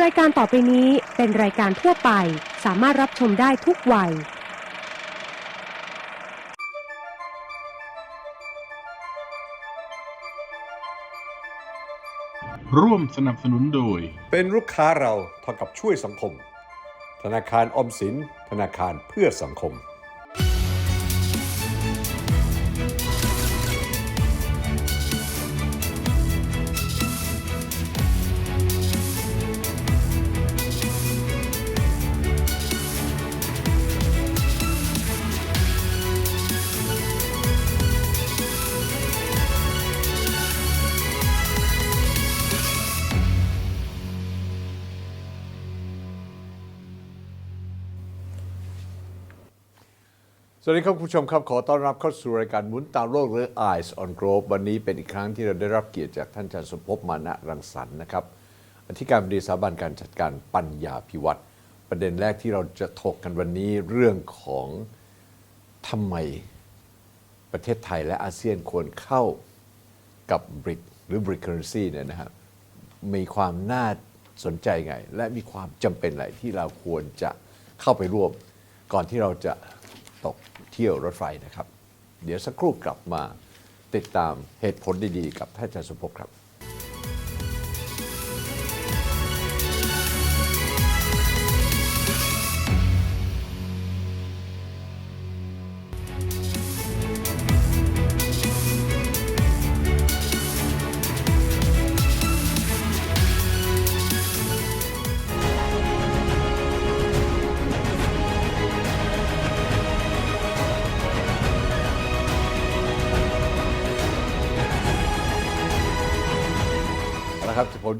รายการต่อไปนี้เป็นรายการทั่วไป สามารถรับชมได้ทุกวัย ร่วมสนับสนุนโดย เป็นลูกค้าเราเท่ากับช่วยสังคม ธนาคารออมสิน ธนาคารเพื่อสังคม วัสดีครับคุณผู้ชมครับขอต้อนรับเข้าสู่รายการหมุนตามโลกหรือ Eyes on Globe วันนี้เป็นอีกครั้งที่เราได้รับเกียรติจากท่านอาจารย์สมภพมานะรังสรรค์นะครับอธิการบดีสถาบันการจัดการปัญญาพิวัตรประเด็นแรกที่เราจะถกกันวันนี้เรื่องของทำไมประเทศไทยและอาเซียนควรเข้ากับ BRIC หรือ BRIC currency เนี่ยนะครับมีความน่าสนใจไง และมีความจำเป็นอะไรที่เราควรจะเข้าไปร่วม ก่อนที่เราจะตก เที่ยวรถไฟนะครับ เดี๋ยวสักครู่กลับมาติดตามเหตุผลดีๆ กับท่านอาจารย์สุภพครับ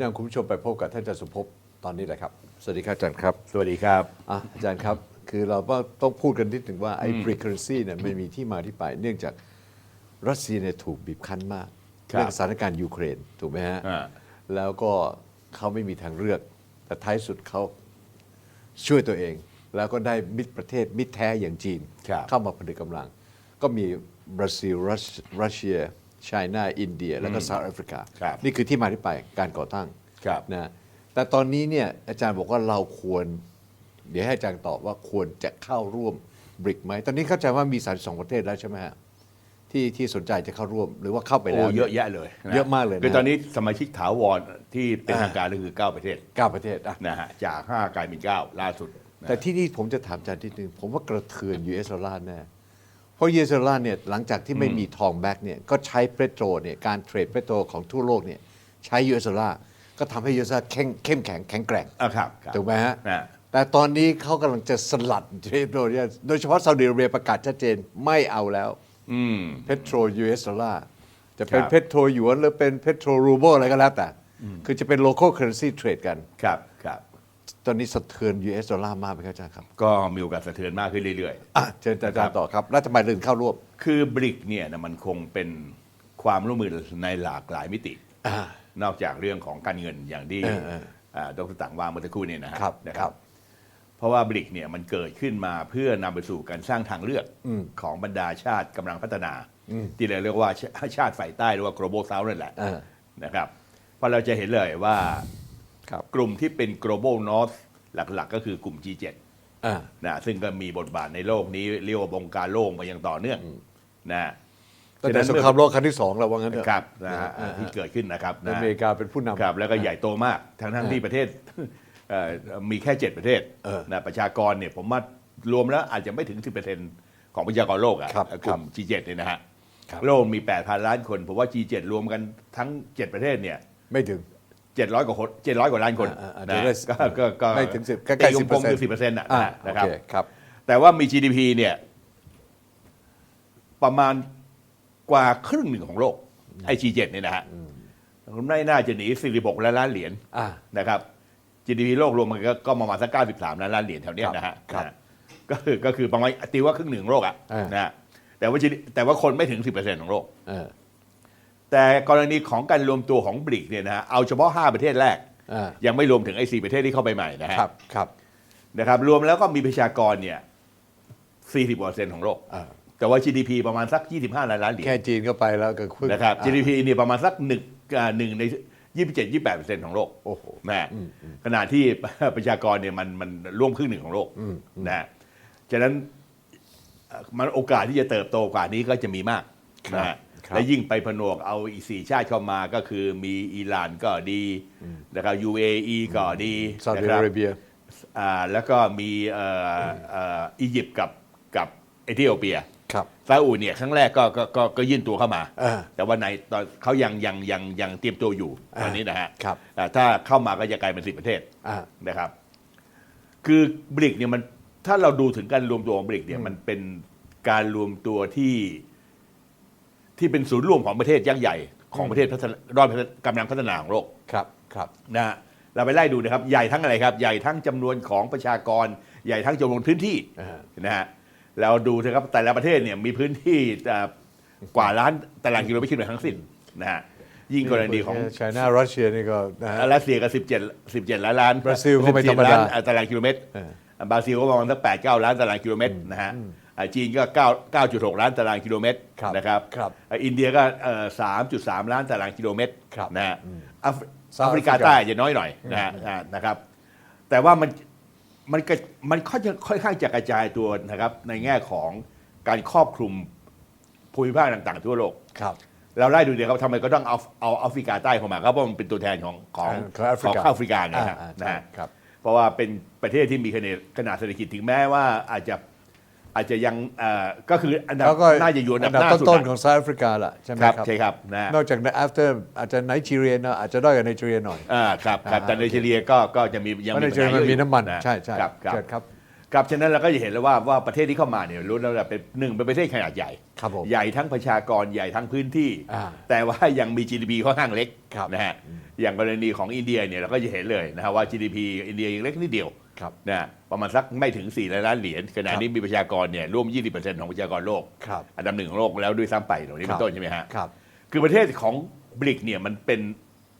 นำคุณผู้ชมไปพบกับท่านอาจารย์สุภพตอนนี้แหละครับ สวัสดีครับอาจารย์ครับสวัสดีครับอะอาจารย์ครับ คือเราก็ต้องพูดกันนิดหนึ่งว่าไอ้ BRIC currency เนี่ยมันมีที่มาที่ไป เนื่องจากรัสเซียเนี่ยถูกบีบคั้นมากครับเรื่องสถานการณ์ยูเครนถูกไหมฮะอ่า แล้วก็เขาไม่มีทางเลือก แต่ท้ายสุดเขาช่วยตัวเอง แล้วก็ได้มิตรประเทศมิตรแท้อย่างจีน ครับ เข้ามาผนึกกำลัง ก็มีบราซิลรัสรัสเซีย ไชน่าอินเดีย แล้วก็สหรัฐแอฟริกา ครับนี่คือที่มาที่ไปการก่อตั้งครับ นะแต่ตอนนี้เนี่ยอาจารย์บอกว่าเราควร เดี๋ยวให้อาจารย์ตอบว่าควรจะเข้าร่วมบริกไหม ตอนนี้เข้าใจว่ามี 32 ประเทศแล้วใช่ไหมฮะที่ที่สนใจจะเข้าร่วมหรือว่าเข้าไปแล้โอ้ว เยอะแยะเลยนเยอะมากเลยนะ คือตอนนี้สมาชิกถาวรที่เป็นทางการก็คือ 9 ประเทศเก้าประเทศอะ นะฮะจาก 5 กลายเป็น 9 ล่าสุดนะแต่ที่นี่ผมจะถามอาจารย์ทีนึงผมว่ากระเทือน US ดอลลาร์แน่เพ ราะ US ดอลลาร์เนี่ยหลังจากที่ไม่มีทองแบ็กเนี่ยก็ใช้เปโตรเนี่ยการเทรดเปโตรของทั่วโลกเนี่ยใช้ US ดอลลาร์ก็ทำให้ US ดอลลาร์เข้มเข้มแข็งแข็งแกร่งอะครับครับถูกไหมฮะนะแต่ตอนนี้เขากำลังจะสลัดเทรดโดยโดยเฉพาะซาอุดิอาระเบียประกาศชัดเจนไม่เอาแล้วอืมเพโตร US ดอลลาร์จะเป็นครับเพโตรหยวนหรือเป็นเพโตรรูเบิลอะไรก็แล้วแต่ คือจะเป็น local currency trade กัน ครับ ครับ ตอนนี้สะเทือน US ดอลลาร์มากไหมครับอาจารย์ครับก็มีโอกาสสะเทือนมากขึ้นเรื่อย อะเชิญอาจารย์ต่อครับแล้วทำไมถึงเข้าร่วมๆ คือบริกเนี่ยนะมันคงเป็นความร่วมมือในหลากหลายมิติ อ่า นอกจากเรื่องของการเงินอย่างที่เออเอออ่าดรต่างวางเมื่อสักครู่เนี่ยนะฮะครับนะครับ เพราะว่าบริกเนี่ยมันเกิดขึ้นมาเพื่อนำไปสู่การสร้างทางเลือกของบรรดาชาติกำลังพัฒนาที่เราเรียกว่าชาชาติฝ่ายใต้หรือว่า global south นั่นแหละเออ นะครับเพราะเราจะเห็นเลยว่าครับ กลุ่มที่เป็น global north หลักๆก็คือกลุ่ม G7 อ่า นะซึ่งก็มีบทบาทในโลกนี้เรียกว่าบงการโลกมาอย่างต่อเนื่องนะตั้งแต่สงครามโลกครั้งที่สองแล้วว่างั้นเถอะครับนะฮะอ่าที่เกิดขึ้นนะครับนะอเมริกาเป็นผู้นำ ครับแล้วก็ใหญ่โตมาก ทั้งทั้งที่ประเทศเอ่อมีแค่ 7 ประเทศเออนะประชากรเนี่ยผมว่ารวมแล้วอาจจะไม่ถึง 10%ของประชากรโลกอะครับกลุ่ม G7 เนี่ยนะฮะครับ โลกมี 8,000 ล้านคน ผมว่า G7 รวมกันทั้ง 7 ประเทศเนี่ย ไม่ถึง 700 กว่าคน700 กว่าล้านคนอ่าอ่านะเดี๋ยวได้ก็ก็ก็ไม่ถึง10ใกล้ๆตีกลม10%ๆคือ10%อะอ่านะครับโอเคครับ แต่ว่ามี GDP เนี่ยประมาณกว่าครึ่งหนึ่งของโลกไอ G7 เนี่ยนะฮะไม่น่าจะหนี 46ล้านล้านเหรียญอ่า นะครับ GDP โลกรวมมันก็ก็ประมาณสัก93ล้านล้านเหรียญแถวเนี้ยนะฮะครับนะก็คือก็คือประมาณตีว่าครึ่งหนึ่งของโลกอะอ่าน นะฮะแต่ว่า GDP แต่ว่าคนไม่ถึง 10%ของโลก เออ แต่กรณีของการรวมตัวของบริกเนี่ยนะฮะเอาเฉพาะ 5 ประเทศแรก อ่ายังไม่รวมถึงไอ้สประเทศที่เข้าไปใหม่นะฮะครับครับนะครับรวมแล้วก็มีประชากรเนี่ย40%ของโลก อ่าแต่ว่า GDP ประมาณสัก 25 ล้านล้านเหรียญ แค่จีนก็ไปแล้วก็ครึ่งนะครับ อ่า GDP เนี่ยประมาณสักหนึ่งอ่าหนึ่งใน27 28เปอร์เซ็นต์ของโลกโอ้โหนะฮะขณะที่ ประชากรเนี่ยมันมันร่วมครึ่งหนึ่งของโลกนะฮะฉะนั้นเอ่อมันโอกาสที่จะเติบโตกว่านี้ก็จะมีมากนะฮะครับ และยิ่งไปผนวกเอาอีกสี่ชาติเข้ามาก็คือมีอิหร่านก็ดีนะครับ UAE ก็ดีซาอุดินะคอาบระเบียอ่าแล้วก็มีเอ่อเอ่ออียิปต์กับกับเอธิโอเปียครับซาอุเนี่ยครั้งแรกก็ก็ก็ก็ยื่นตัวเข้ามาอ่าแต่ว่าในตอนเขายังยังยังยังเตรียมตัวอยู่ตอนนี้นะฮะครับอ่าถ้าเข้ามาก็จะกลายเป็นสิบประเทศอ่านะครับ คือบริกเนี่ยมันถ้าเราดูถึงการรวมตัวของบริกเนี่ยมันเป็นการรวมตัวที่ ที่เป็นศูนย์รวมของประเทศยักษ์ใหญ่ของประเทศพัฒนาด้อยพัฒนากำลังพัฒนาของโลกครับครับนะฮะเราไปไล่ดูนะครับ ใหญ่ทั้งอะไรครับ ใหญ่ทั้งจำนวนของประชากร ใหญ่ทั้งจำนวนพื้นที่อ่านะฮะเราดูนะครับแต่ละประเทศเนี่ยมีพื้นที่อ่ากว่าล้านตารางกิโลเมตรขึ้นไปทั้งสิ้นนะฮะยิ่งกรณีของไชน่ารัสเซียนี่ก็นะฮะรัสเซียก็17 17ล้านล้านบราซิลก็ไม่ธรรมดาล้านตารางกิโลเมตรเออบราซิลก็ประมาณสัก8 9ล้านตารางกิโลเมตรนะฮะอ่า จีนก็9 9.6 ล้านตารางกิโลเมตรครับนะครับครับอ่าอินเดียก็เอ่อ3.3 ล้านตารางกิโลเมตรครับนะฮะแอฟริ South แอฟริกา Africa ใต้จะน้อยหน่อยนะฮะอ่านะครับ แต่ว่ามันมันก็มันค่อนจะค่อนข้างจะกระจายตัวนะครับ ในแง่ของการครอบคลุมภูมิภาคต่างๆ ทั่วโลกครับเราไล่ดูเดียวครับทำไมก็ต้องเอาเอาแอฟริกาใต้เข้ามาครับเพราะมันเป็นตัวแทนของของของแอฟริกาของแอฟริกาไงฮะอ่าอ่านะฮะครับเพราะว่าเป็นประเทศที่มีขนาดขนาดเศรษฐกิจถึงแม้ว่าอาจจะ อาจจะยังเอ่อก็คืออันดับแล้วก็น่าจะอยู่อันดับหน้าสุดต้นๆอะของเซาท์แอฟริกาล่ะใช่ไหมครับครับใช่ครับนะฮะนอกจาก after อาจจะไนจีเรียนะอาจจะด้อยกว่าไนจีเรียหน่อย อ่าครับครับอ่าแต่ในเฉลี่ยก็ก็จะมียังเพราะมีไนจีเรียมันมีน้ำมันะใช่ใช่ครับครับเกิดครับ ครับฉะนั้นเราก็จะเห็นแล้วว่าว่าประเทศที่เข้ามาเนี่ยรู้แล้วว่าเป็นหนึ่งเป็นประเทศขนาดใหญ่ ครับผมใหญ่ทั้งประชากรใหญ่ทั้งพื้นที่ อ่าแต่ว่ายังมี GDP ค่อนข้างเล็กครับนะฮะอย่างกรณีของอินเดียเนี่ยเราก็จะเห็นเลยนะฮะว่า GDP อินเดียยังเล็กนิดเดียว ครับนะฮะประมาณสักไม่ถึง 4 ล้านเหรียญขณะนี้มีประชากรเนี่ยร่วม 20%ของประชากรโลก ครับอันดับหนึ่งของโลกแล้วด้วยซ้ำไปตรงนี้ครัเป็บนต้นใช่ไหมฮะ ครับ คือประเทศของบริกเนี่ยมันเป็น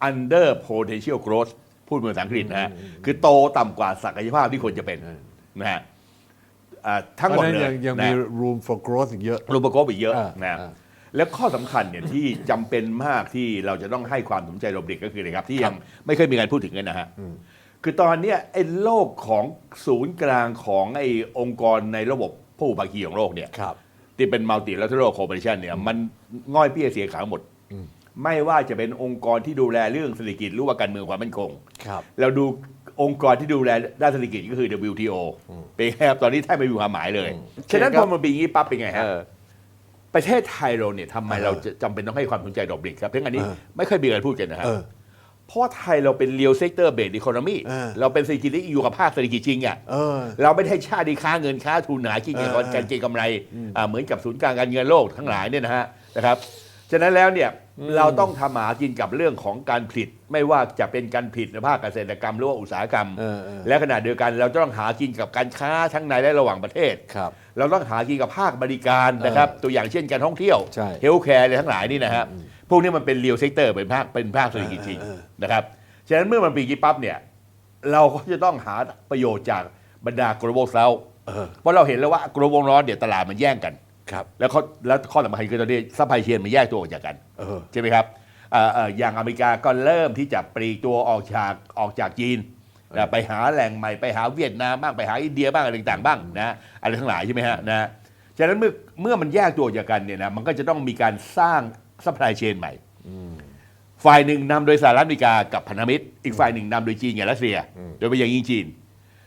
under potential growth พูดเป็นภาษาอังกฤษนะฮะ คือโตต่ำกว่าศักยภาพที่ควรจะเป็นนะฮะอ่าทั้งหมดพราะฉะเลนั้นยยังยังนะมี room for growth อีกเยอะ รูปประกอบอีกเยอะอ่านะอ่า แล้วข้อสำคัญเนี่ยที่จำเป็นมากที่เราจะต้องให้ความสนใจโรบริกก็คืออะไรครับ ที่ยังไม่เคยมีการพูดถึงกันนะฮะ คือตอนเนี้ยไอ้โลกของศูนย์กลางของไอ้องค์กรในระบบผู้ภาคีของโลกเนี่ยครับที่เป็น multilateral cooperation เนี่ยมันง่อยเปี้ยเสียขาวหมด ไม่ว่าจะเป็นองค์กรที่ดูแลเรื่องเศรษฐกิจหรือว่าการเมืองความมั่นคง ครับ เราดูองค์กรที่ดูแลด้านเศรษฐกิจก็คือ WTO เป็นไงครับตอนนี้แทบไม่มีความหมายเลย ฉะนั้นโอเคคพรับอมันเป็นอย่างนี้ปั๊บเป็นไงฮะ เออ ประเทศไทยเราเนี่ยทำไมเออเราจะจำเป็นต้องให้ความสนใจดอกบริกครับเพราะอันนี้เออ ไม่ค่อยมีการพูดกันนะฮะเออ เพราะว่าไทยเราเป็น real sector based economy เออเราเป็นเศรษฐกิจที่อยู่กับภาคเศรษฐกิจจริงอะเออเราไม่ได้ชาติที่ค้าเงินค้าทุนหากินเงินเออการเก็งกำไรอ่าเหมือนกับศูนย์กลางการเงินโลกทั้งหลายเนี่ยนะฮะนะครับฉะนั้นแล้วเนี่ย เราต้องทำหากินกับเรื่องของการผลิต ไม่ว่าจะเป็นการผลิตในภาคเกษตรกรรมหรือว่าอุตสาหกรรม เออเออ และขณะเดียวกันเราต้องหากินกับการค้าทั้งในและระหว่างประเทศ ครับ เราต้องหากินกับภาคบริการนะครับ ตัวอย่างเช่นการท่องเที่ยวใช่เฮลท์แคร์อะไรทั้งหลายนี่นะฮะพวกนี้มันเป็นเรียลเซกเตอร์เป็นภาคเป็นภาคเศรษฐกิจจริงเออเออ นะครับฉะนั้นเมื่อมันปีกี้ปั๊บเนี่ย เราก็จะต้องหาประโยชน์จากบรรดา global south เออ เพราะเราเห็นแล้วว่า global north เนี่ยตลาดมันแย่งกัน ครับแล้วเขาแล้วข้อสำคัญคือตอนนี้ซัพพลายเชนมันแยกตัวออกจากกันเออ ใช่ไหมครับเอ่อเอ่ออย่างอเมริกาก็เริ่มที่จะปลีกตัวออกจากออกจากจีนนะไปหาแหล่งใหม่ไปหาเวียดนามบ้างไปหาอินเดียบ้างอะไรต่างๆบ้างนะอะไรทั้งหลายใช่ไหมฮะนะฉะนั้นเมื่อเมื่อมันแยกตัวออกจากกันเนี่ยนะมันก็จะต้องมีการสร้างซัพพลายเชนใหม่ฝ่ายหนึ่งนำโดยสหรัฐอเมริกากับพันธมิตร อีกฝ่ายหนึ่งนำโดยจีนกับรัสเซีย โดยเฉพาะอย่างยิ่งจีน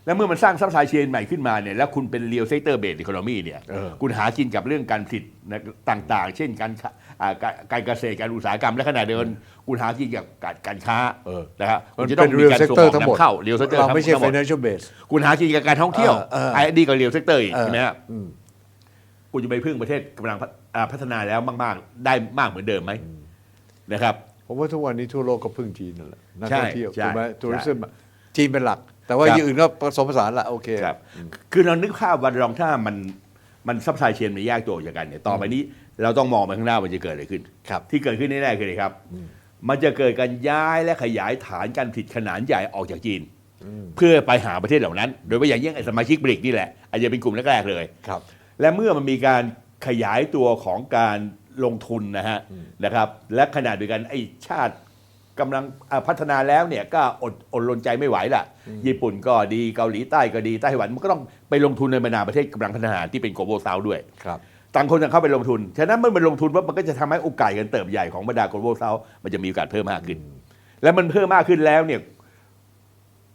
แล้วเมื่อมันสร้างซัพพลายเชนใหม่ขึ้นมาเนี่ยแล้วคุณเป็นเรียลเซกเตอร์เบสอีโคโนมีเนี่ยเออคุณหากินกับเรื่องการผลิตนะต่างๆ เช่นการค้าอ่าการการเกษตรการอุตสาหกรรมและขณะเดียวกันคุณหากินกับการการค้าเออนะครับมันคุณจะเป็ต้องนมี real การส่งอ sector อกทั้งหมดนำเข้าเรียลเซกเตอร์เราไม่ใช่ทั้งหมด financial base คุณหากินกับการท่องเที่ยวเออเออไอ้ดีกว่าเรียลเซกเตอร์อีกเออใช่ไหมฮะอืมคุณจะไปพึ่งประเทศกำลังพัฒอ่าพัฒนาแล้วมากๆ ได้มากเหมือนเดิมไหมนะครับผมว่าทุกวันนี้ทั่วโลกก็พึ่งจีนนั่นแหละนักใช่ท่องเที่ยวใช่ถูกไหมใช่ทัวริซึมจีนเป็นหลัก แต่ว่าครับอย่างอื่นก็ผสมผสานละโอเค ครับ คือเรานึกภาพวันรองถ้ามันมันซัพพลายเชนมันแยกตัวออกจากกันเนี่ยต่อไปนี้เราต้องมองไปข้างหน้ามันจะเกิดอะไรขึ้น ครับ ที่เกิดขึ้นแน่ๆคืออะไรครับ มันจะเกิดการย้ายและขยายฐานการผลิตขนาดใหญ่ออกจากจีน เพื่อไปหาประเทศเหล่านั้น โดยเฉพาะอย่างยิ่งไอ้สมาชิกบริกนี่แหละอาจจะเป็นกลุ่มแรกๆเลย ครับ และเมื่อมันมีการขยายตัวของการลงทุนนะฮะนะครับ และขนาดเดียวกันไอ้ชาติ กำลังอ่าพัฒนาแล้วเนี่ยก็อดอดรนใจไม่ไหวละญี่ปุ่นก็ดีเกาหลีใต้ก็ดีไต้หวันมันก็ต้องไปลงทุนในบรรดาประเทศกำลังพัฒนาที่เป็น global south ด้วยครับต่างคนต่างเข้าไปลงทุน ฉะนั้นเมื่อมันลงทุนว่ามันก็จะทำให้โอกาสการเติบใหญ่ของบรรดา global south มันจะมีโอกาสเพิ่มมากขึ้น และมันเพิ่มมากขึ้นแล้วเนี่ย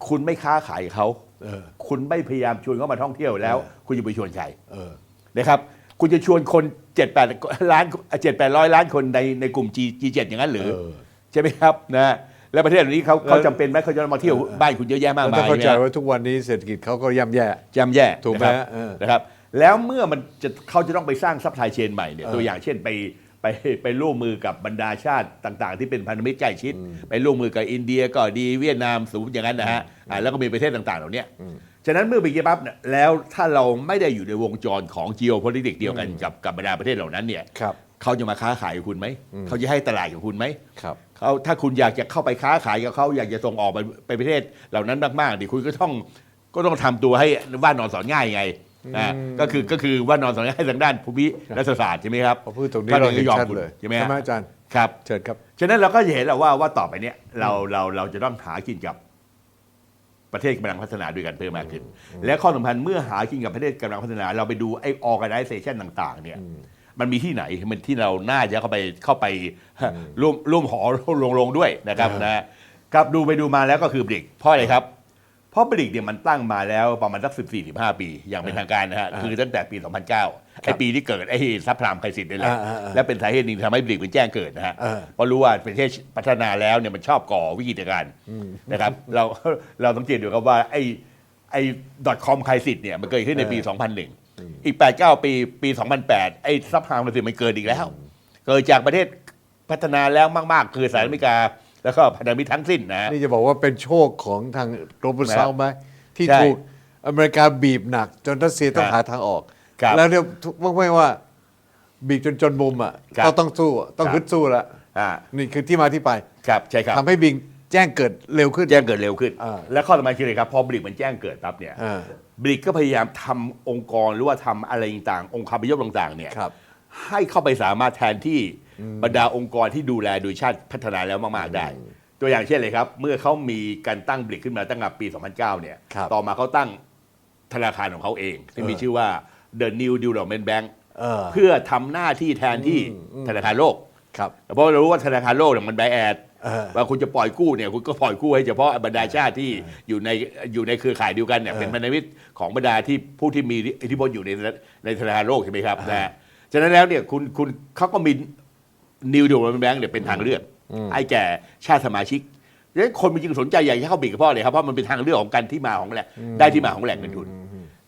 คุณไม่ค้าขายกับเขาเออคุณไม่พยายามชวนเขามาท่องเที่ยวแล้วเออคุณจะไปชวนใครเออนะครับ คุณจะชวนคน7 8ล้าน7 8 0 0ล้านคนในในกลุ่ม G G7 อย่างนั้นหรือเออ ใช่ไหมครับนะแล้วประเทศเหล่านี้เขาแล้วเขาจำเป็นไหมเขาจะมาเที่ยวบ้านคุณเยอะแยะมากแล้วมาต้อยงเข้าใจใช่ไหมว่าทุกวันนี้เศรษฐกิจเขาก็ย่ำแย่ จำแย่ถูกไหมนะครับเออ นะครับแล้วเมื่อมันจะเขาจะต้องไปสร้างซัพพลายเชนใหม่เนี่ยเออตัวอย่างเช่นไปไปไปร่วมมือกับบรรดาชาติต่าง ๆ ที่เป็นพันธมิตรใกล้ชิด ไปร่วมมือกับอินเดียก็ดีเวียดนามสูงอย่างนั้นนะฮะอ่าแล้วก็มีประเทศต่าง ๆ เหล่านี้ฉะนั้นเมื่อไปเกี่ยวปั๊บเนี่ยแล้วถ้าเราไม่ได้อยู่ในวงจรของ geopolitics เดียวกันกับกับบรรดาประเทศเหล่านั้นเนี่ยครับ เขาจะมาค้าขายกับคุณไหม เขาจะให้ตลาดกับคุณไหม ครับ เขาถ้าคุณอยากจะเข้าไปค้าขายกับเขาอยากจะส่งออกไปไปประเทศเหล่านั้นมากๆดิคุณก็ต้องก็ต้องทำตัวให้ว่านอนสอนง่ายไงนะก็คือก็คือว่านอนสอนง่ายทางด้านภูมิรัฐศาสตร์ใช่ไหมครับพอพูดตรงนี้ก็เราลยเห็นยอมชัดคุณเลยใช่ไหมใช่ฮะไหมอาจารย์ครับ เชิญครับ ฉะนั้นเราก็จะเห็นแล้วว่าว่าต่อไปเนี้ยเราเราเราจะต้องหากินกับประเทศกำลังพัฒนาด้วยกันเพิ่มมากขึ้น และข้อสำคัญเมื่อหากินกับประเทศกำลังพัฒนา เราไปดูไอ้ organization ต่าง ๆ เนี่ย มันมีที่ไหนมันที่เราน่าจะเข้าไปเข้าไปร่วมร่วมหอลงลงด้วยนะครับอ่านนะครับดูไปดูมาแล้วก็คือบริกเพราะอะไรครับ เพราะบริกเนี่ยมันตั้งมาแล้วประมาณสักสิบสี่สิบห้าปี อย่างเป็นทางการนะฮะคือตั้งแต่ปี 2009ไอ้ปีที่เกิดไอ้ซับพรามไครสิตนี่แหละอ่าอ่าอ่าและเป็นสาเหตุหนึ่งที่ทำให้บริกมันแจ้งเกิดนะฮะเออเพราะรู้ว่าประเทศพัฒนาแล้วเนี่ยมันชอบก่อวิกฤตการณ์นะครับเราเราสังเกตดูครับว่าไอ้ไอ้ .com ไครสิตเนี่ยมันเกิดขึ้นในปี 2001 อีก 8 9 ปีปี 2008 ไอ้ซับพรามไครสิตมันเกิดอีกแล้ว เกิดจากประเทศพัฒนาแล้วมาก ๆ คือสหรัฐอเมริกา แล้วก็พันธมิตรทั้งสิ้นนะฮะนี่จะบอกว่าเป็นโชคของทาง global นะ south ไหมที่ใช่ถูกอเมริกาบีบหนัก จนรัสเซียต้องครับหาทางออก ครับแล้วเนี่ยทุกไม่ว่า บีบจนจนมุมอะครับก็ต้องสู้ต้องครับ ฮึดสู้ละอ่านี่คือที่มาที่ไปครับใช่ครับ ทำให้บิงแจ้งเกิดเร็วขึ้น แจ้งเกิดเร็วขึ้น อ่า และข้อสำคัญคืออะไรครับ พอบริกมันแจ้งเกิดปั๊บเนี่ย อ่า บริกก็พยายามทำองค์กรหรือว่าทำอะไรต่างๆ องค์คาพยพต่างๆเนี่ยครับ ให้เข้าไปสามารถแทนที่บรรดาองค์กรที่ดูแลโดยชาติพัฒนาแล้วมากๆได้ ตัวอย่างเช่นเลยครับ เมื่อเขามีการตั้งบริกขึ้นมาตั้งแต่ปี 2009 เนี่ย ครับต่อมาเขาตั้งธนาคารของเขาเอง ที่มีเออ ชื่อว่า The New Development Bank เออ เพื่อทำหน้าที่แทนที่ธนาคารโลก ครับ เพราะเรารู้ว่าธนาคารโลกเนี่ยมันไบแอดเออ ว่าคุณจะปล่อยกู้เนี่ยคุณก็ปล่อยกู้ให้เฉพาะบรรดาชาติที่อยู่ในอยู่ในเครือข่ายเดียวกันเนี่ยเออเป็นพันธมิตรของบรรดาที่ผู้ที่มีอิทธิพลอยู่ในในธนาคารโลกใช่ไหมครับนะฮะฉะนั้นแล้วเนี่ยคุณคุณเขาก็มีนิวเด v ล p แบงก์เนี่ยเป็นทางเลือกให้แก่ชาติสมาชิกดังนั้นคนมันจึงสนใจอยากจะเข้าบิดกับพ่อเลยครับเพราะมันเป็นทางเลือกของการที่มาของแหล่งได้ที่มาของแหล่งเงินทุน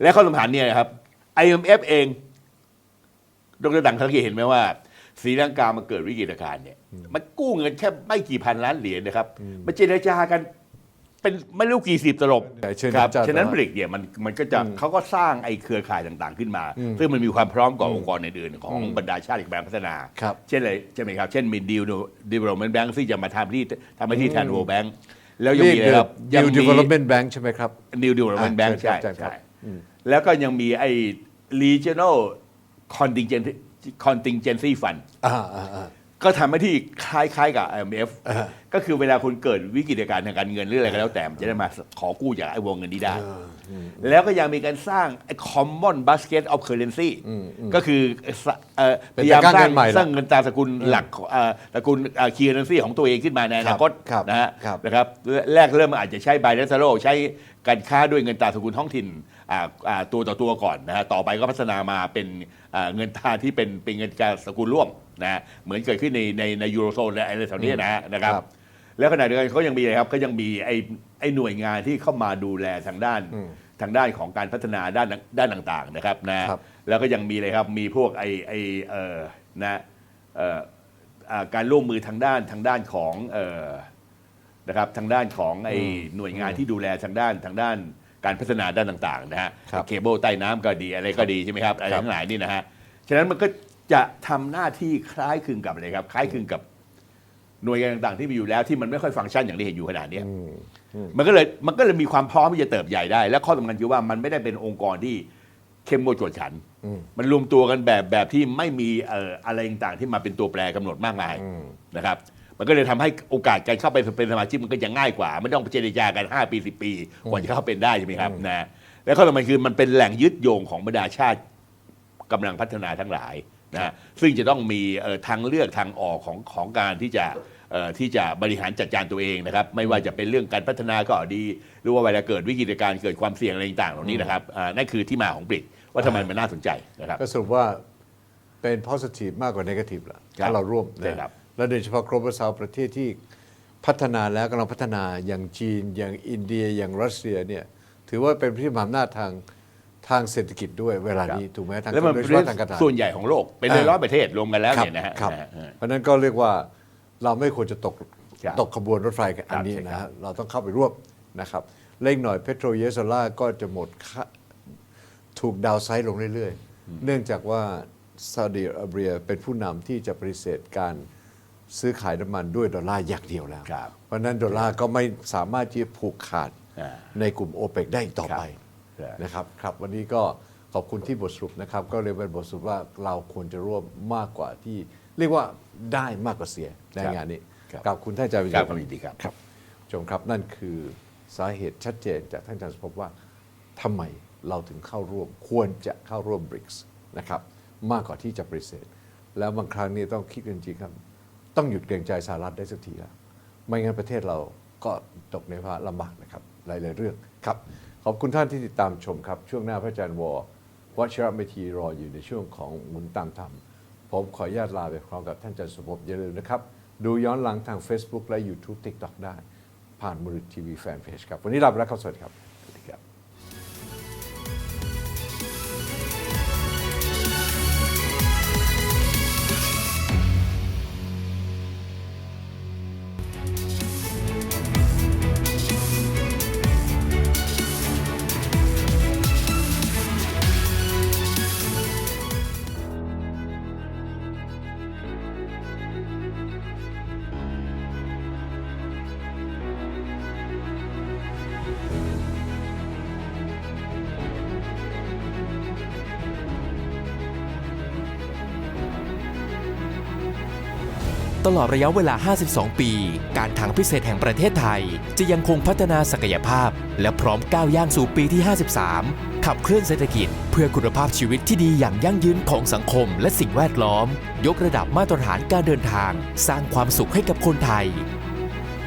และข้อสำคัญเนี่ยนะครับ IMF เองดรดังสังเกตเห็นไหมว่า ศรีลังกามันเกิดวิกฤตการณ์เนี่ย มันกู้เงินแค่ไม่กี่พันล้านเหรียญนะครับ มันเจรจากันเป็นไม่รู้กี่สิบตลบไหนเชิญครับอาจารย์ฉะนั้นต่อบริกเนี่ยมันมันก็จะเขาก็สร้างไอ้เครือข่ายต่างๆขึ้นมา ซึ่งมันมีความพร้อมกว่าองค์กรอื่นๆของบรรดาชาติแบบพัฒนาครับเช่นเลยใช่ไหมครับ เช่นมีดีลดีเวล o อ m e n t Bank ซึ่งจะมาทำที่ทำหน้าที่แทน World Bank แล้วยังเรียกมีอะไรครับเด New Development Bank ใช่ไหมครับ New Development อะ Bank เชิญใช่ครับอาจารย์ครับใช่แล้วก็ยังมีไอ้ Regional Contingency Contingency Fund อ่าอ่าอ่า ก็ทำหน้าที่คล้ายๆกับ IMF อ่า ก็คือเวลาคุณเกิดวิกฤตการณ์ทางการเงินหรืออะไรก็แล้วแต่มันจะได้มาขอกู้จากไอ้วงเงินนี้ได้ แล้วก็ยังมีการสร้างไอ้ common basket of currency ก็คือเอ่อพเป็นยายามตะกสร้าร้างเงินใหม่ละสร้างเงินตราสกุลหลักของเอ่อตระกูลคีเรนซีของตัวเองขึ้นมาในอนาคตครับนะฮะครับ นะครับแรกเริ่มอาจจะใช้ bilateral ใช้การค้าด้วยเงินตราสกุลท้องถิ่นอ่าอ่าตัวต่อตัวก่อนนะฮะต่อไปก็พัฒนามาเป็นอ่า เงินตราที่เป็นเป็นเงินตราสกุลร่วมนะฮะเหมือนเกิดขึ้นในในในยูโรโซนและอะไรแถวนี้นะฮะนะครับครับ แล้วขณะเดียวกันเขายังมีอะไรครับก็ยังมีไอ้ไอ้หน่วยงานที่เข้ามาดูแลทางด้านทางด้านของการพัฒนาด้านด้านต่างๆนะครับนะครับแล้วก็ยังมีเลยครับมีพวกไอ้ไอ้เอ่อนะเอ่ออ่าการร่วมมือทางด้านทางด้านของเอ่อนะครับทางด้านของไอ้หน่วยงานที่ดูแลทางด้านทางด้าน การพัฒนาด้านต่างๆนะฮะครับเคเบิลใต้น้ำก็ดีอะไรก็ดีใช่ไหมครับอะไรครับทั้งหลายนี่นะฮะฉะนั้นมันก็จะทำหน้าที่คล้ายคลึงกับอะไรครับ คล้ายคลึงกับหน่วยงานต่างๆที่มีอยู่แล้วที่มันไม่ค่อยฟังก์ชันอย่างที่เห็นอยู่ขนาดเนี้ยมันก็เลยมันก็เลยมีความพร้อมที่จะเติบใหญ่ได้ และข้อสำคัญคือว่ามันไม่ได้เป็นองค์กรที่เข้มงวดกวดขัน มันรวมตัวกันแบบแบบที่ไม่มีเอ่ออะไรต่างๆที่มาเป็นตัวแปรกำหนดมากมายนะครับ มันก็เลยทำให้โอกาสการเข้าไปเป็นสมาชิกมันก็จะง่ายกว่า ไม่ต้องไปเจรจากัน 5 ปี 10 ปีกว่าจะเข้าเป็นได้ใช่ไหมครับนะแล้วก็มันคือมันเป็นแหล่งยึดโยงของบรรดาชาติกำลังพัฒนาทั้งหลายนะซึ่งจะต้องมีเอ่อทางเลือกทางออกของของการที่จะเอ่อที่จะบริหารจัดการตัวเองนะครับ ไม่ว่าจะเป็นเรื่องการพัฒนาก็ดี หรือว่าเวลาเกิดวิกฤตการณ์เกิดความเสี่ยงอะไรต่างๆเหล่านี้นะครับอ่านั่นคือที่มาของบริกว่าทำไมมันน่าสนใจนะครับก็สรุปว่าเป็น positive มากกว่า negative ละครับถ้าเราร่วมใช่นะครับ และโดยเฉพาะ global south ประเทศที่พัฒนาแล้วกำลังพัฒนาอย่างจีน อย่างอินเดียอย่างรัสเซียเนี่ยถือว่าเป็นประเทศมหาอำนาจทางทางเศรษฐกิจด้วยเวลานี้ถูกไหมทางแล้วมันโดยเฉเป็นพาะทางการทางส่วนใหญ่ของโลก เป็นอ่าร้อยประเทศรวมกันแล้วครับเนี่ยนะฮะครับนะฮะเพราะฉะนั้นก็เรียกว่าเราไม่ควรจะตกครับตกขบวนรถไฟกันอันนี้ใช่ครับนะฮะเราต้องเข้าไปร่วมนะครับเร่งหน่อยเปโตรเยสล่าก็จะหมดค่าถูกดาวไซด์ลงเรื่อยๆ เนื่องจากว่าซาอุดิอาระเบียเป็นผู้นำที่จะปฏิเสธการ ซื้อขายน้ำมันด้วยดอลลาร์อย่างเดียวแล้ว ครับเพราะฉะนั้นดอลลาร์ก็ไม่สามารถที่จะผูกขาดอ่าในกลุ่มโอเปกได้อีกต่อไปครับ นะครับครับวันนี้ก็ขอบคุณที่บทสรุปนะครับ ก็เลยเป็นบทสรุปว่าเราควรจะร่วมมากกว่าที่ เรียกว่าได้มากกว่าเสียในครับงานนี้ครับกับคุณท่านอาจารย์วิครัจับยความยินดีครับ ครับชมครับนั่นคือสาเหตุชัดเจนจากท่านอาจารย์สมภพว่าทำไมเราถึงเข้าร่วม ควรจะเข้าร่วมบริกส์นะครับ มากกว่าที่จะปฏิเสธ แล้วบางครั้งนี่ต้องคิดกันจริงครับ ต้องหยุดเกรงใจสหรัฐได้สักทีแล้วไม่งั้นประเทศเราก็ตกในภาวะลำบากนะครับหลายๆเรื่องครับ ขอบคุณท่านที่ติดตามชมครับ ช่วงหน้าพระอาจารย์วอวัชรเมธีรออยู่ในช่วงของหมุนตามธรรม ผมขออนุญาตลาไปพร้อมกับท่านอาจารย์สมภพอย่าลืมนะครับ ดูย้อนหลังทาง Facebook และ YouTube TikTok ได้ ผ่านมูลทีวีแฟนเพจครับ วันนี้ลาไปแล้วครับสวัสดีครับสวัสดีครับ ตลอดระยะเวลา 52 ปี การทางพิเศษแห่งประเทศไทย จะยังคงพัฒนาศักยภาพ และพร้อมก้าวย่างสู่ปีที่ 53 ขับเคลื่อนเศรษฐกิจ เพื่อคุณภาพชีวิตที่ดีอย่างยั่งยืนของสังคมและสิ่งแวดล้อม ยกระดับมาตรฐานการเดินทาง สร้างความสุขให้กับคนไทย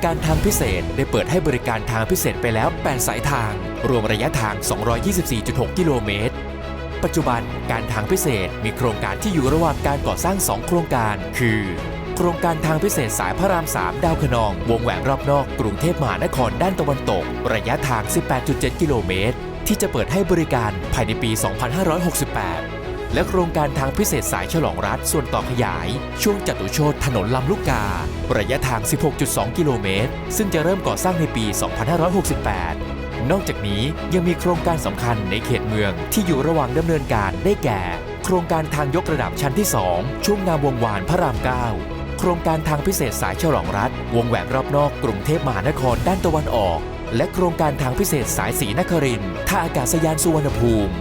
การทางพิเศษได้เปิดให้บริการทางพิเศษไปแล้ว 8 สายทาง รวมระยะทาง 224.6 กิโลเมตร ปัจจุบันการทางพิเศษมีโครงการที่อยู่ระหว่างการก่อสร้าง 2 โครงการ คือ โครงการทางพิเศษสายพระราม 3 ดาวคะนอง วงแหวนรอบนอกกรุงเทพมหานครด้านตะวันตก ระยะทาง 18.7 กิโลเมตร ที่จะเปิดให้บริการภายในปี 2568 และโครงการทางพิเศษสายฉลองรัฐส่วนต่อขยาย ช่วงจตุโชตถนนลำลูกกา ระยะทาง 16.2 กิโลเมตร ซึ่งจะเริ่มก่อสร้างในปี 2568นอกจากนี้ยังมีโครงการสำคัญในเขตเมืองที่อยู่ระหว่างดำเนินการได้แก่ โครงการทางยกระดับชั้นที่ 2 ช่วงงามวงวานพระราม 9 โครงการทางพิเศษสายฉลองรัฐ วงแหวนรอบนอกกรุงเทพมหานครด้านตะวันออก และโครงการทางพิเศษสายสีนครินท่าอากาศยานสุวรรณภูมิ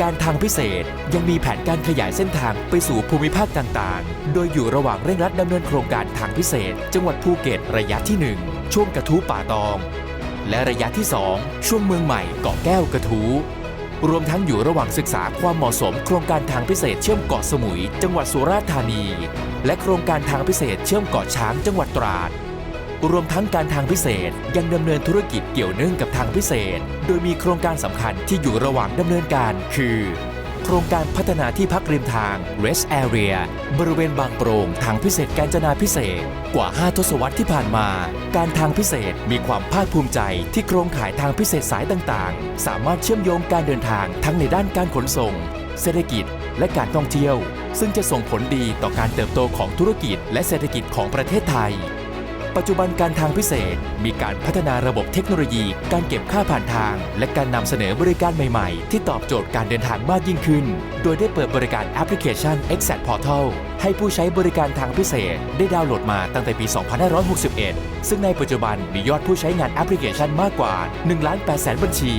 การทางพิเศษยังมีแผนการขยายเส้นทางไปสู่ภูมิภาคต่างๆ โดยอยู่ระหว่างเร่งรัดดำเนินโครงการทางพิเศษ จังหวัดภูเก็ตระยะที่ 1 ช่วงกระทู้ป่าตอง และระยะที่ 2 ช่วงเมืองใหม่เกาะแก้วกระทู้ รวมทั้งอยู่ระหว่างศึกษาความเหมาะสม โครงการทางพิเศษเชื่อมเกาะสมุย จังหวัดสุราษฎร์ธานี และโครงการทางพิเศษเชื่อมเกาะช้างจังหวัดตราด รวมทั้งการทางพิเศษยังดำเนินธุรกิจเกี่ยวเนื่องกับทางพิเศษ โดยมีโครงการสำคัญที่อยู่ระหว่างดำเนินการ คือ โครงการพัฒนาที่พักริมทาง Rest Area บริเวณบางโปร่งทางพิเศษกาญจนาพิเศษกว่า 5 ทศวรรษที่ผ่านมา การทางพิเศษมีความภาคภูมิใจที่โครงข่ายทางพิเศษสายต่างๆ สามารถเชื่อมโยงการเดินทางทั้งในด้านการขนส่ง เศรษฐกิจ และการท่องเที่ยว ซึ่งจะส่งผลดีต่อการเติบโตของธุรกิจและเศรษฐกิจของประเทศไทย ปัจจุบันการทางพิเศษ มีการพัฒนาระบบเทคโนโลยี การเก็บค่าผ่านทาง และการนำเสนอบริการใหม่ๆ ที่ตอบโจทย์การเดินทางมากยิ่งขึ้น โดยได้เปิดบริการแอปพลิเคชัน Exact Portal ให้ผู้ใช้บริการทางพิเศษ ได้ดาวน์โหลดมาตั้งแต่ปี 2561 ซึ่งในปัจจุบันมียอดผู้ใช้งานแอปพลิเคชันมากกว่า1ล้าน8แสนบัญชี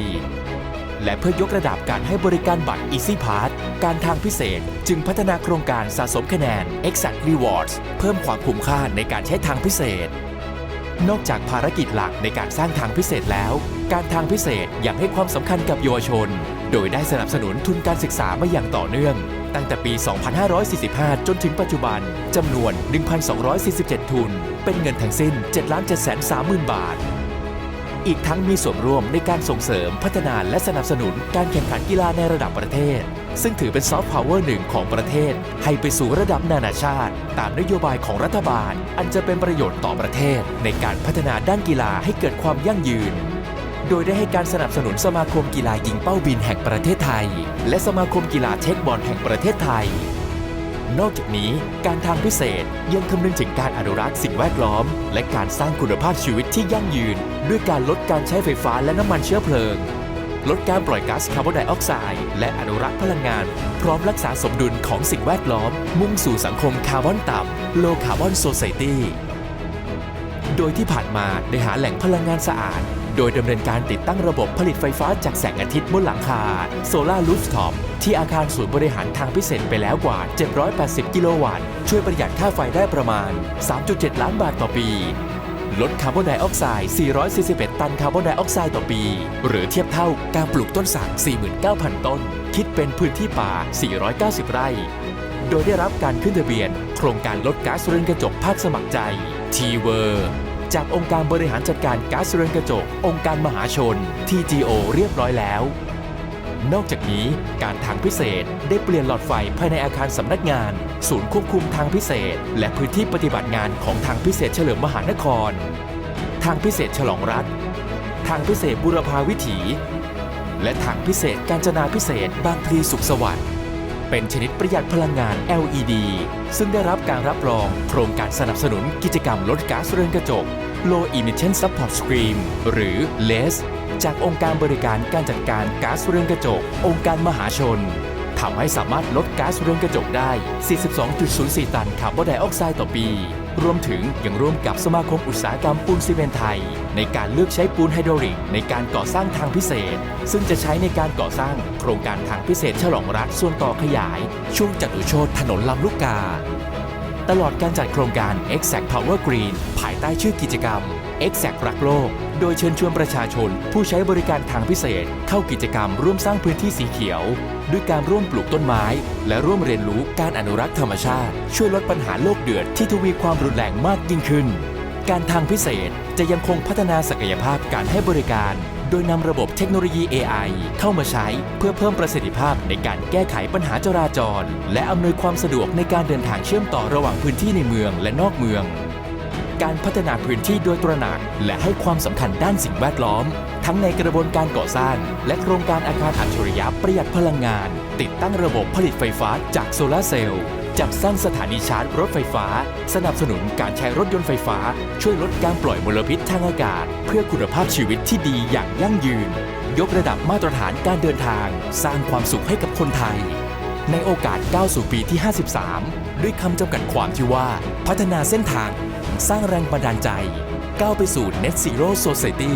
และเพื่อยกระดับการให้บริการบัตร Easy Pass การทางพิเศษจึงพัฒนาโครงการสะสมคะแนน Exact Rewards เพิ่มความคุ้มค่าในการใช้ทางพิเศษ นอกจากภารกิจหลักในการสร้างทางพิเศษแล้ว การทางพิเศษยังให้ความสำคัญกับเยาวชน โดยได้สนับสนุนทุนการศึกษามาอย่างต่อเนื่อง ตั้งแต่ปี 2545 จนถึงปัจจุบันจำนวน 1,247 ทุน เป็นเงินทั้งสิ้น 7,730,000 บาท อีกทั้งมีส่วนร่วมในการส่งเสริมพัฒนาและสนับสนุนการแข่งขันกีฬาในระดับประเทศ ซึ่งถือเป็นซอฟต์พาวเวอร์หนึ่งของประเทศ ให้ไปสู่ระดับนานาชาติ ตามนโยบายของรัฐบาล อันจะเป็นประโยชน์ต่อประเทศ ในการพัฒนาด้านกีฬาให้เกิดความยั่งยืน โดยได้ให้การสนับสนุนสมาคมกีฬายิงเป้าบินแห่งประเทศไทย และสมาคมกีฬาเทคบอลแห่งประเทศไทยนอกจากนี้การทางพิเศษยังคำนึงถึงการอนุรักษ์สิ่งแวดล้อม และการสร้างคุณภาพชีวิตที่ยั่งยืน ด้วยการลดการใช้ไฟฟ้าและน้ำมันเชื้อเพลิง ลดการปล่อยก๊าซคาร์บอนไดออกไซด์และอนุรักษ์พลังงาน พร้อมรักษาสมดุลของสิ่งแวดล้อม มุ่งสู่สังคมคาร์บอนต่ำ low carbon society โดยที่ผ่านมาได้หาแหล่งพลังงานสะอาด โดยดำเนินการติดตั้งระบบผลิตไฟฟ้าจากแสงอาทิตย์บนหลังคาโซลารูฟท็อปที่อาคารศูนย์บริหารทางพิเศษไปแล้วกว่า 780 กิโลวัตต์ ช่วยประหยัดค่าไฟได้ประมาณ 3.7 ล้านบาทต่อปี ลดคาร์บอนไดออกไซด์ 441 ตันคาร์บอนไดออกไซด์ต่อปี หรือเทียบเท่าการปลูกต้นสัก 49,000 ต้น คิดเป็นพื้นที่ป่า 490 ไร่ โดยได้รับการขึ้นทะเบียน โครงการลดก๊าซเรือนกระจกภาคสมัครใจทีเวอร์จากองค์การบริหารจัดการก๊าซเรือนกระจก องค์การมหาชน TGO เรียบร้อยแล้ว นอกจากนี้การทางพิเศษได้เปลี่ยนหลอดไฟภายในอาคารสำนักงาน ศูนย์ควบคุมทางพิเศษ และพื้นที่ปฏิบัติงานของทางพิเศษเฉลิมมหานคร ทางพิเศษฉลองรัฐ ทางพิเศษบุรพาวิถี และทางพิเศษกาญจนาพิเศษบางพลีสุขสวัสดิ์เป็นชนิดประหยัดพลังงาน LED ซึ่งได้รับการรับรองโครงการสนับสนุนกิจกรรมลดก๊าซเรือนกระจก Low Emission Support Scheme หรือ LES จากองค์การบริการการจัดการก๊าซเรือนกระจก องค์การมหาชน ทำให้สามารถลดก๊าซเรือนกระจกได้ 42.04 ตันคาร์บอนไดออกไซด์ต่อปี รวมถึงยังร่วมกับสมาคมอุตสาหกรรมปูนซีเมนไทย ในการเลือกใช้ปูนไฮดรอลิกในการก่อสร้างทางพิเศษ ซึ่งจะใช้ในการก่อสร้างโครงการทางพิเศษฉลองรัฐส่วนต่อขยาย ช่วงจตุโชตถนนลำลูกกา ตลอดการจัดโครงการ Exact Power Green ภายใต้ชื่อกิจกรรม Exact รักโลก โดยเชิญชวนประชาชน ผู้ใช้บริการทางพิเศษ เข้ากิจกรรมร่วมสร้างพื้นที่สีเขียว ด้วยการร่วมปลูกต้นไม้ และร่วมเรียนรู้การอนุรักษ์ธรรมชาติ ช่วยลดปัญหาโลกเดือดที่ทวีความรุนแรงมากยิ่งขึ้น การทางพิเศษจะยังคงพัฒนาศักยภาพการให้บริการ โดยนำระบบเทคโนโลยี AI เข้ามาใช้เพื่อเพิ่มประสิทธิภาพในการแก้ไขปัญหาจราจร และอำนวยความสะดวกในการเดินทางเชื่อมต่อระหว่างพื้นที่ในเมืองและนอกเมือง การพัฒนาพื้นที่โดยตระหนักและให้ความสำคัญด้านสิ่งแวดล้อม ทั้งในกระบวนการก่อสร้าง และโครงการอาคารอัจฉริยะประหยัดพลังงาน ติดตั้งระบบผลิตไฟฟ้าจากโซลาร์เซลล์ จัดสร้างสถานีชาร์จรถไฟฟ้า สนับสนุนการใช้รถยนต์ไฟฟ้า ช่วยลดการปล่อยมลพิษทางอากาศ เพื่อคุณภาพชีวิตที่ดีอย่างยั่งยืน ยกระดับมาตรฐานการเดินทาง สร้างความสุขให้กับคนไทย ในโอกาสก้าวสู่ปีที่ 53 ด้วยคำจำกัดความที่ว่า พัฒนาเส้นทาง สร้างแรงบันดาลใจ ก้าวไปสู่ Net Zero Society